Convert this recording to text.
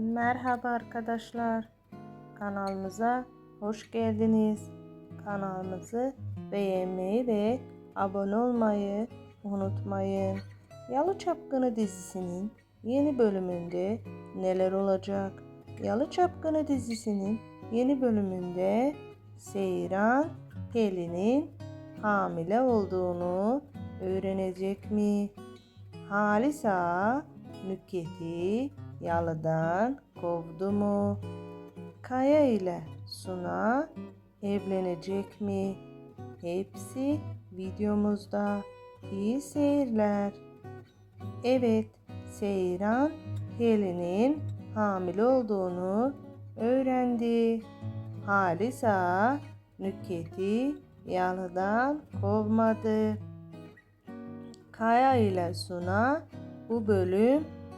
Merhaba arkadaşlar. Kanalımıza hoş geldiniz. Kanalımızı beğenmeyi ve abone olmayı unutmayın. Yalı Çapkını dizisinin yeni bölümünde neler olacak? Yalı Çapkını dizisinin yeni bölümünde Seyran Pelin'in hamile olduğunu öğrenecek mi? Halisa Nüket'i yalıdan kovdu mu? Kaya ile Suna evlenecek mi? Hepsi videomuzda. İyi seyirler. Evet, Seyran Pelin'in hamile olduğunu öğrendi. Halisa Nüket'i yalıdan kovmadı. Kaya ile Suna bu bölüm